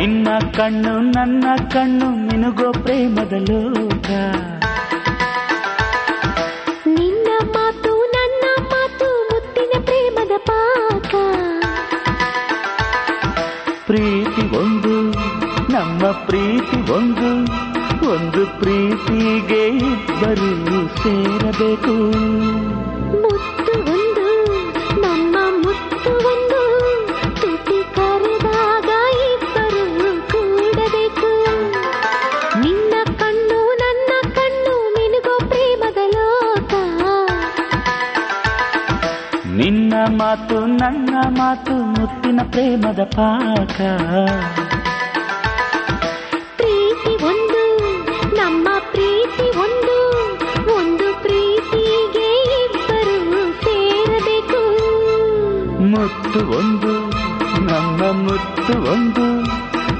ಕಣ್ಣು ನನ್ನ ಕಣ್ಣು ನಿನಗೋ ಪ್ರೇಮದ ಲೋಕ. ನಿನ್ನ ಮಾತು ನನ್ನ ಮಾತು ಮುತ್ತಿನ ಪ್ರೇಮದ ಪಾಕ. ಪ್ರೀತಿ ಒಂದು ನಮ್ಮ ಪ್ರೀತಿ ಒಂದು. ಒಂದು ಪ್ರೀತಿಗೆ ಇಬ್ಬರು ಸೇರಬೇಕು. ಮಾತು ನನ್ನ ಮಾತು ಮುತ್ತಿನ ಪ್ರೇಮದ ಪಾಕ ಪ್ರೀತಿ ಒಂದು ನಮ್ಮ ಪ್ರೀತಿ ಒಂದು ಒಂದು ಪ್ರೀತಿಗೆ ಇಬ್ಬರು ಸೇರಬೇಕು. ಮುತ್ತು ಒಂದು ನಮ್ಮ ಮುತ್ತು ಒಂದು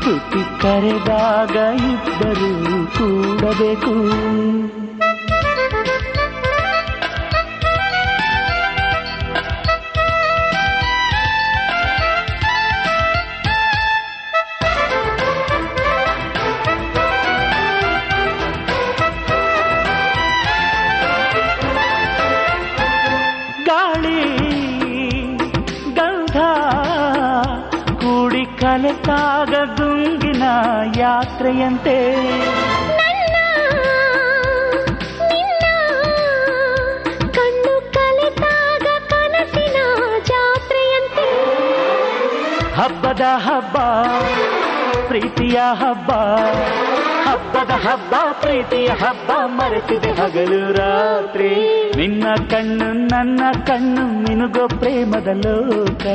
ತುಟಿ ಕರೆದಾಗ ಇಬ್ಬರು ಕೂಡಬೇಕು. ಕಲೆತಾಗ ದುಂಗಿನ ಯಾತ್ರೆಯಂತೆ. ಕಣ್ಣು ಕಲೆತಾಗ ಕನಸಿನ ಜಾತ್ರೆಯಂತೆ. ಹಬ್ಬದ ಹಬ್ಬ ಪ್ರೀತಿಯ ಹಬ್ಬ ಹಬ್ಬದ ಹಬ್ಬ ಪ್ರೀತಿಯ ಹಬ್ಬ ಮರೆಸಿದೆ ಹಗಲು ರಾತ್ರಿ. ನಿನ್ನ ಕಣ್ಣು ನನ್ನ ಕಣ್ಣು ಮಿನುಗೋ ಪ್ರೇಮದ ಲೋಕ.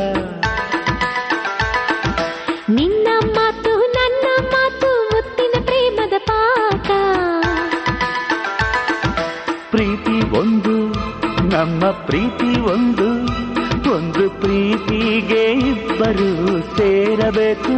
ನಿನ್ನ ಮಾತು, ನನ್ನ ಮಾತು, ಮುತ್ತಿನ ಪ್ರೇಮದ ಪಾಕ ಪ್ರೀತಿ ಒಂದು, ನಮ್ಮ ಪ್ರೀತಿ ಒಂದು. ಒಂದು ಪ್ರೀತಿಗೆ ಇಬ್ಬರು ಸೇರಬೇಕು.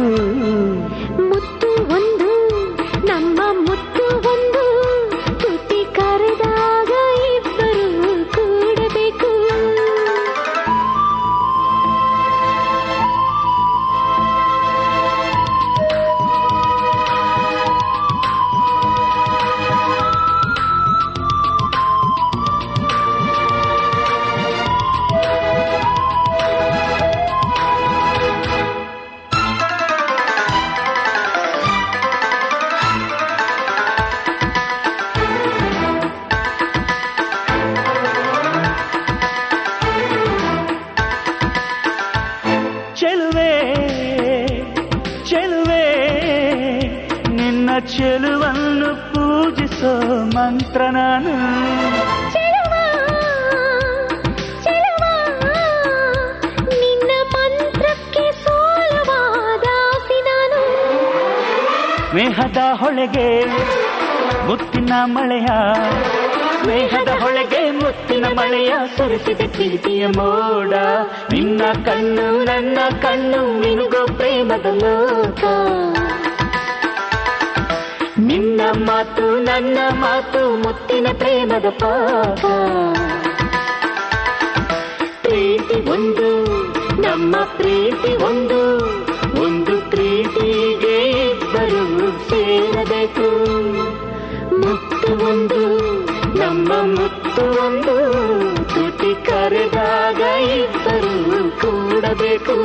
ನಿನ್ನ ಚೆಲುವನ್ನು ಪೂಜಿಸೋ ಮಂತ್ರ ನಾನು ಚೆಲುವ ಚೆಲುವ ನಿನ್ನ ಮಂತ್ರಕ್ಕೆ ಸೋಲುವ ದಾಸಿ ನಾನು ಸ್ನೇಹದ ಹೊಳೆಗೆ ಮುತ್ತಿನ ಮಳೆಯ ಸ್ನೇಹದ ಹೊಳೆಗೆ ಮುತ್ತಿನ ಮಳೆಯ ಸುರಿಸಿದ ಪ್ರೀತಿಯ ಮೋಡ ನಿನ್ನ ಕಣ್ಣು ನನ್ನ ಕಣ್ಣು ಮಿನುಗೋ ಪ್ರೇಮದ ಲೋಕ ನಿನ್ನ ಮಾತು, ನನ್ನ ಮಾತು, ಮುತ್ತಿನ ಪ್ರೇಮದ ಪಾಕ ಪ್ರೀತಿ ಒಂದು, ನಮ್ಮ ಪ್ರೀತಿ ಒಂದು. ಒಂದು ಪ್ರೀತಿಗೆ ಇಬ್ಬರು ಸೇರಬೇಕು. ಮುತ್ತು ಒಂದು, ನಮ್ಮ ಮುತ್ತು ಒಂದು. ತುಟಿ ಕರೆದಾಗ ಇಬ್ಬರು ಕೂಡಬೇಕು.